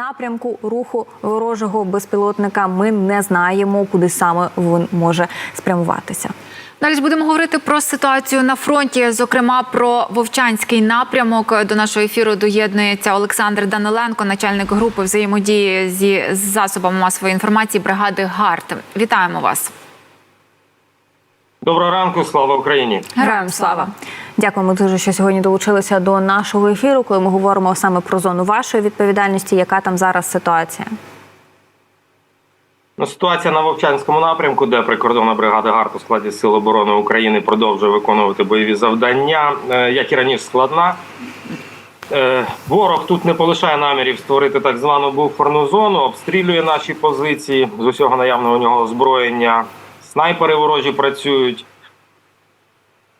напрямку руху ворожого безпілотника. Ми не знаємо, куди саме він може спрямуватися. Далі ж будемо говорити про ситуацію на фронті, зокрема про Вовчанський напрямок. До нашого ефіру доєднується Олександр Даниленко, начальник групи взаємодії зі засобами масової інформації бригади ГАРТ. Вітаємо вас. Доброго ранку, слава Україні! Героям слава! Дякуємо дуже, що сьогодні долучилися до нашого ефіру, коли ми говоримо саме про зону вашої відповідальності. Яка там зараз ситуація? Ну, ситуація на Вовчанському напрямку, де прикордонна бригада ГАРТ у складі Сил оборони України продовжує виконувати бойові завдання, е, як і раніше складна. Е, Ворог тут не полишає намірів створити так звану буферну зону, обстрілює наші позиції з усього наявного у нього озброєння. Снайпери ворожі працюють.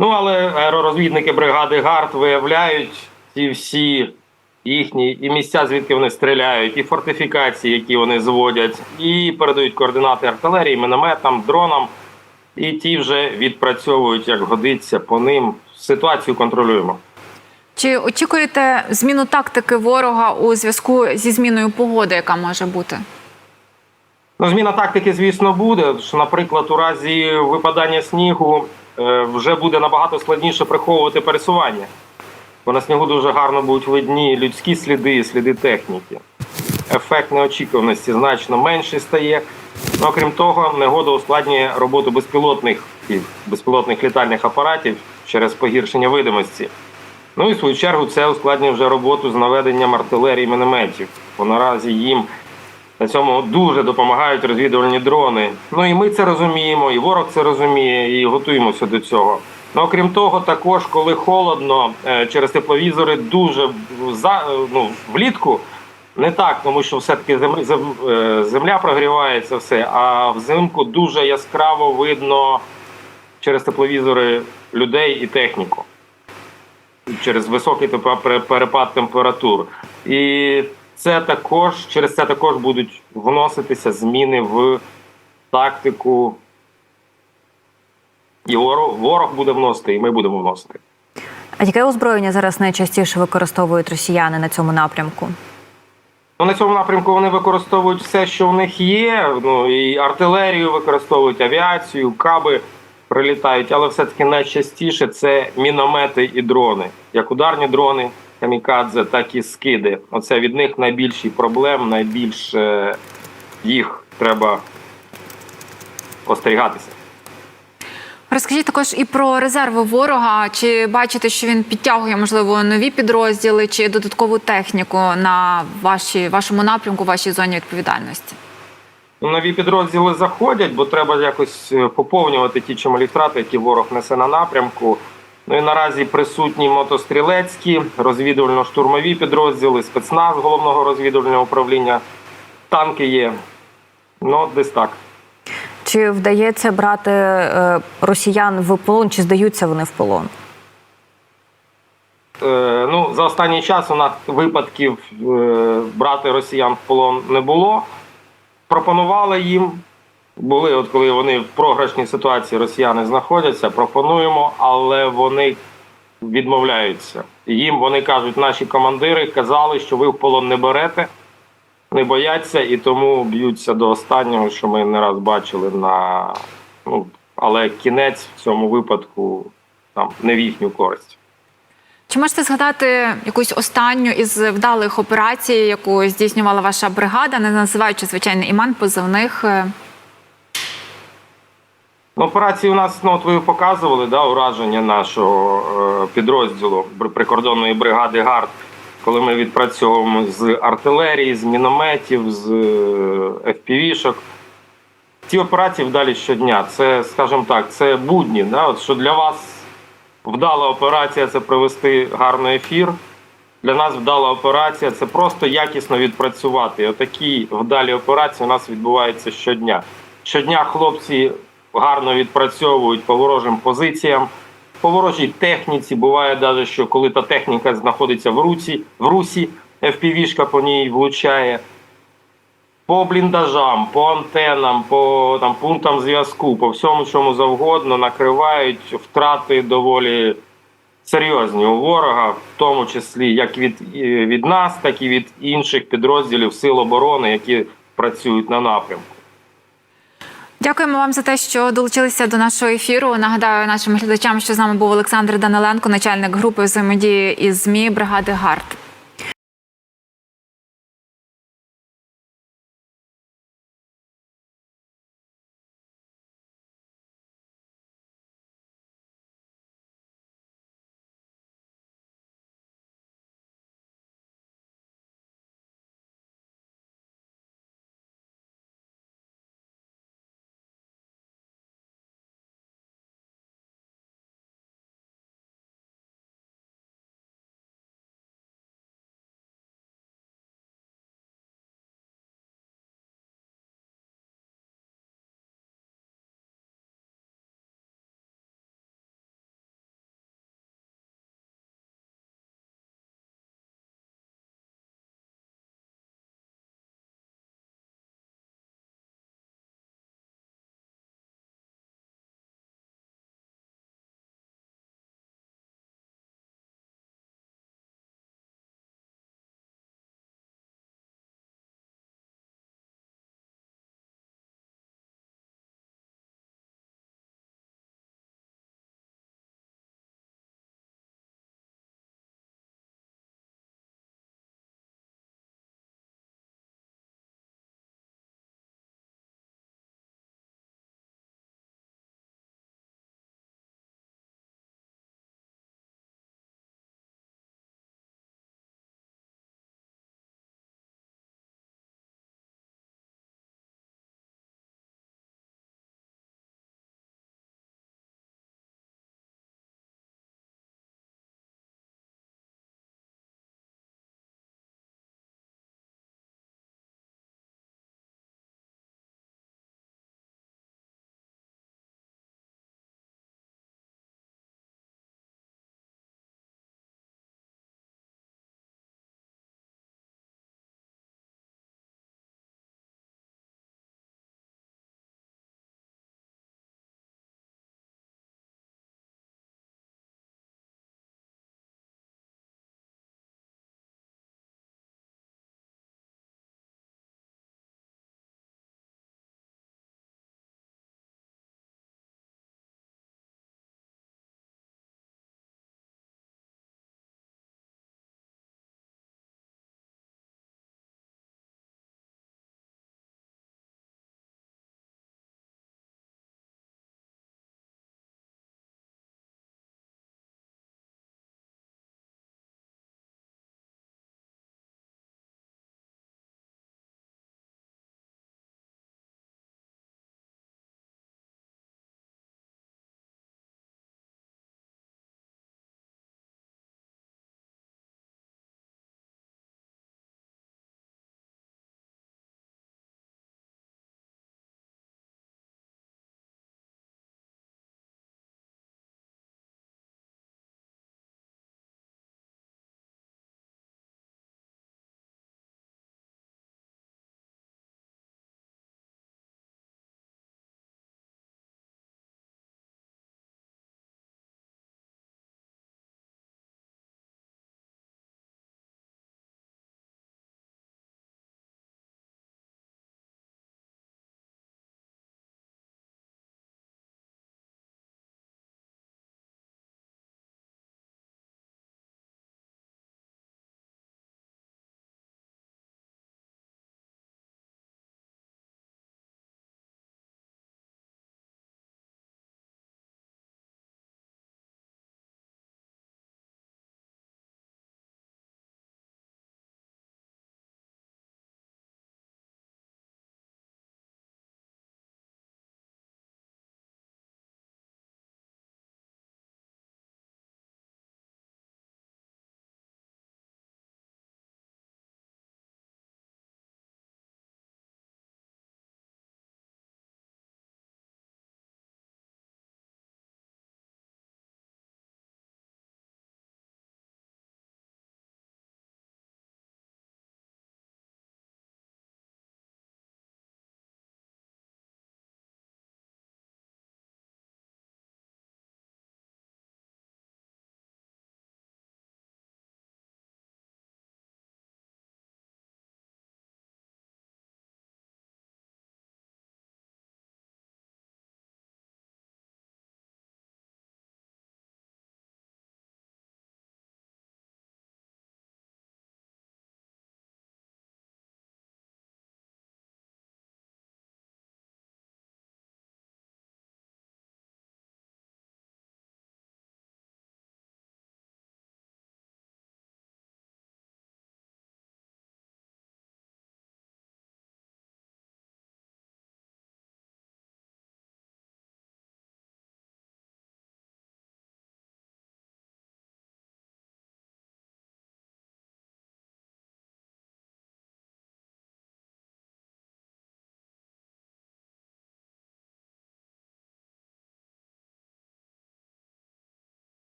Ну, але аеророзвідники бригади ГАРД виявляють ці всі їхні і місця, звідки вони стріляють, і фортифікації, які вони зводять, і передають координати артилерії, мінометам, дронам. І ті вже відпрацьовують, як годиться по ним. Ситуацію контролюємо. Чи очікуєте зміну тактики ворога у зв'язку зі зміною погоди, яка може бути? Ну, зміна тактики, звісно, буде. Що, наприклад, у разі випадання снігу вже буде набагато складніше приховувати пересування. Бо на снігу дуже гарно будуть видні людські сліди і сліди техніки. Ефект неочікуваності значно менший стає. Ну, окрім того, негода ускладнює роботу безпілотних безпілотних літальних апаратів через погіршення видимості. Ну і в свою чергу це ускладнює вже роботу з наведенням артилерії мінометів. Бо наразі їм на цьому дуже допомагають розвідувальні дрони. Ну і ми це розуміємо, і ворог це розуміє, і готуємося до цього. Ну, окрім того, також, коли холодно, е, через тепловізори дуже за ну, влітку. Не так, тому що земля, зем- е, земля прогрівається все, а взимку дуже яскраво видно через тепловізори людей і техніку. Через високий перепад температур. І це також через це також будуть вноситися зміни в тактику. І ворог, ворог буде вносити, і ми будемо вносити. А яке озброєння зараз найчастіше використовують росіяни на цьому напрямку? Ну, на цьому напрямку вони використовують все, що в них є. Ну і артилерію використовують, авіацію, каби прилітають, але все-таки найчастіше це міномети і дрони, як ударні дрони, камікадзе, так і скиди. Оце від них найбільші проблем, найбільше їх треба остерігатися. Розкажіть також і про резерви ворога. Чи бачите, що він підтягує можливо нові підрозділи чи додаткову техніку на ваші, вашому напрямку, вашій зоні відповідальності? Ну, Нові підрозділи заходять, бо треба якось е, поповнювати ті чималі втрати, які ворог несе на напрямку. Ну і наразі присутні мотострілецькі, розвідувально-штурмові підрозділи, спецназ головного розвідувального управління. Танки є. Ну, десь так. Чи вдається брати е, росіян в полон, чи здаються вони в полон? Е, ну, за останній час у нас випадків е, брати росіян в полон не було. Пропонували їм. Були, от коли вони в програшній ситуації росіяни знаходяться, пропонуємо, але вони відмовляються. Їм вони кажуть, наші командири казали, що ви в полон не берете, не бояться і тому б'ються до останнього, що ми не раз бачили на. Ну, але кінець в цьому випадку там не в їхню користь. Чи можете згадати якусь останню із вдалих операцій, яку здійснювала ваша бригада, не називаючи звичайно імен позивних? Е, Ну, операції у нас ну, от ви показували да, ураження нашого е, підрозділу прикордонної бригади ГАРД, коли ми відпрацьовуємо з артилерії, з мінометів, з е, FPV-шок. Ці операції вдалі щодня. Це, скажімо так, це будні. Да? От що для вас вдала операція це провести гарний ефір. Для нас вдала операція це просто якісно відпрацювати. Отакі вдалі операції у нас відбуваються щодня. Щодня хлопці гарно відпрацьовують по ворожим позиціям, по ворожій техніці. Буває навіть, що коли та техніка знаходиться в руці, в русі, FPV-шка по ній влучає. По бліндажам, по антенам, по там, пунктам зв'язку, по всьому чому завгодно накривають втрати доволі серйозні у ворога, в тому числі як від, від нас, так і від інших підрозділів Сил оборони, які працюють на напрямку. Дякуємо вам за те, що долучилися до нашого ефіру. Нагадаю нашим глядачам, що з нами був Олександр Даниленко, начальник групи взаємодії із ЗМІ бригади ГАРД.